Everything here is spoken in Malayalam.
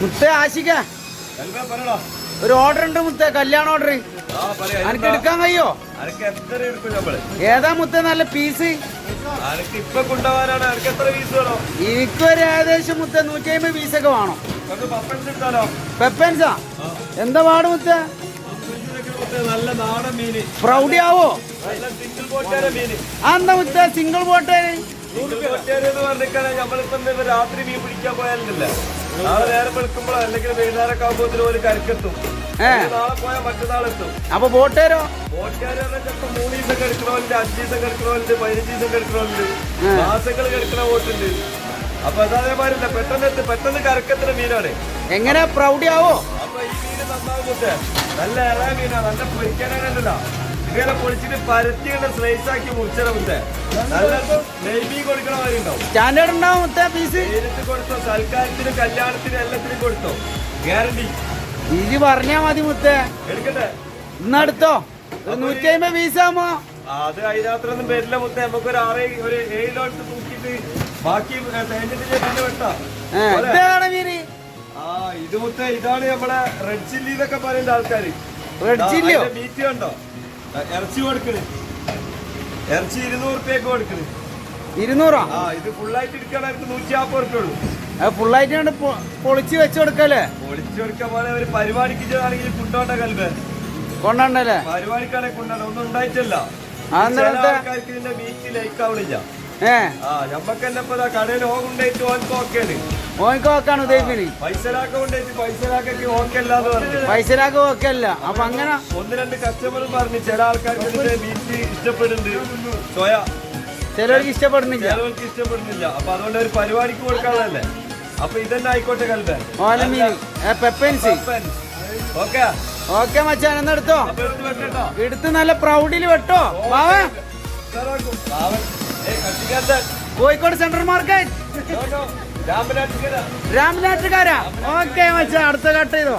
മുത്തേ ആശിക്ക. ഒരു ഓർഡർ ഉണ്ട് മുത്തേ കല്യാണ ഓർഡർ അനക്ക് എടുക്കാൻ കഴിയോ? ഏതാ മുത്തേ നല്ല പീസ് പീസ് വേണോ? എനിക്കൊരു ഏകദേശം മുത്തേ നൂറ്റി അമ്പത് പീസൊക്കെ വേണം. നമുക്ക് പെപ്പൻസാ എന്താ പാട് മുത്തേ? നല്ല നാടൻ മീന്. പ്രൗഡി ആവോ? ആ എന്താ മുത്തേ? സിംഗിൾ ബോട്ടേ നമ്മളിപ്പോ രാത്രി മീൻ പിടിക്കാൻ പോയാലില്ല നാളെ നേരം വെളുക്കുമ്പോഴോ അല്ലെങ്കിൽ വൈകുന്നേരം ആകുമ്പോഴത്തേനും ഒരു കരക്കെത്തും. നാളെ പോയാൽ മറ്റന്നാളെത്തും. അപ്പൊ ബോട്ടേരോ ബോട്ടുകാര് ചിലപ്പോ മൂന്ന് ദിവസം കിടക്കണോണ്ട് അഞ്ച് ദിവസം കിടക്കണോണ്ട് പതിനഞ്ച് ദിവസം കിടക്കണോണ്ട് ഏ. മാസങ്ങൾ കിടക്കണ ബോട്ടുണ്ട് അപ്പൊ അതേമാതിരില്ല പെട്ടെന്ന് എത്തി പെട്ടെന്ന് കരക്കെത്തുന്ന മീനാണ്. എങ്ങനെ പ്രൗഢിയാവോ? അപ്പൊ ഈ മീന് നന്നാവും നല്ല ഇളയ മീനാ നല്ല പൊരിക്കാനാണല്ലോ ഇങ്ങനെ പൊളിച്ചിട്ട് പരത്തി കണ്ട സ്ലൈസ് ആക്കി മുറിച്ചത് മുത്തേ. നല്ല നെയ്മീൻ കൊടുക്കണ മാതിരി ഉണ്ടാവും. സ്റ്റാൻഡേർഡ് ഉണ്ടാവും മുത്തേ പീസ് നേരിട്ട് കൊടുത്തോ സൽക്കാരത്തിന് കല്യാണത്തിന് എല്ലാത്തിനും കൊടുത്തോ. ഗ്യാരണ്ടി ഇത് പറഞ്ഞാ മതി മുത്തേ. എടുക്കട്ടെ? ഇന്നെടുത്തോ ഒരു നൂറ്റി അമ്പത് പീസ് ആവുമ്പോ. അത് അതിനകത്തൊന്നും വരില്ല മുത്തേ. നമുക്ക് ഒരു ആറ് ഒരു ഏഴിലോട്ട് തൂക്കിട്ട് ബാക്കി ഏ, തേഞ്ഞിട്ട് പിന്നെ വെട്ടാം. ഏ, ഇതാണ് മീന് ആ ഇത് മുത്തേ ഇതാണ് നമ്മുടെ റെഡ് ചില്ലി എന്നൊക്കെ പറയുന്ന ആൾക്കാര്. റെഡ് ചില്ലിയോ മീറ്റ് കണ്ടോ? ആ, ഇറച്ചി കൊടുക്കണ്. ഇറച്ചി ഇരുന്നൂറ് റുപ്യക്ക് കൊടുക്കണ്. ഇരുന്നൂറോ? ആ ഇത് ഫുള്ളായിട്ട് എടുക്കണവർക്ക് നൂറ്റി നാൽപ്പത് റുപ്യ ഉള്ളൂ. അത് ഫുള്ളായിട്ട് കണ്ട് പൊളിച്ച് വെച്ച് കൊടുക്കല്ലേ? പൊളിച്ചു കൊടുക്കാൻ പോലെ ഒരു പരിപാടിക്ക് ആണെങ്കിൽ കൊണ്ടോണ്ട കൽബ്. കൊണ്ടല്ലേ പരിപാടിക്കാണെ കൊണ്ടോണ്ട ഒന്നും ഉണ്ടായിട്ടല്ല. ആൾക്കാർക്ക് ഇതിന്റെ മീറ്റ് ലൈക്ക് ആവണില്ല. ഏ? ആ തന്നെ ഇപ്പൊ കടയിൽ ഹോം ഉണ്ടായിട്ട് ഓൻക്ക് ഓക്കെയാണ് ഓനിക്ക് നോക്കാണ് ഉദ്ദേശിക്കുന്നത് പൈസലാക്ക ഓക്കെ അല്ല അപ്പൊ അങ്ങനെ ഒന്ന് രണ്ട് കസ്റ്റമറും പറഞ്ഞു ചില ആൾക്കാർക്ക് മീറ്റ് ഇഷ്ടപ്പെടുന്നുണ്ട്. സോയ. ചിലർക്ക് ഇഷ്ടപ്പെടുന്നില്ല. ചിലവർക്ക് ഇഷ്ടപ്പെടുന്നില്ല. അപ്പൊ അതുകൊണ്ട് ഒരു പരിപാടിക്ക് കൊടുക്കാനുള്ളതല്ലേ അപ്പൊ ഇതന്നെ ആയിക്കോട്ടെ മീൻ പെപ്പൻസി. ഓക്കെ? ഓക്കെ മച്ചാൻ എന്നെടുത്തോ എടുത്തോ? നല്ല പ്രൗഡിൽ വെട്ടോ. കത്തിക്കാരൻ. Kozhikode central market. രാമനാട്ടുകാരാ. ഓക്കെ മച്ചാ അടുത്ത കട്ട് ചെയ്തോ.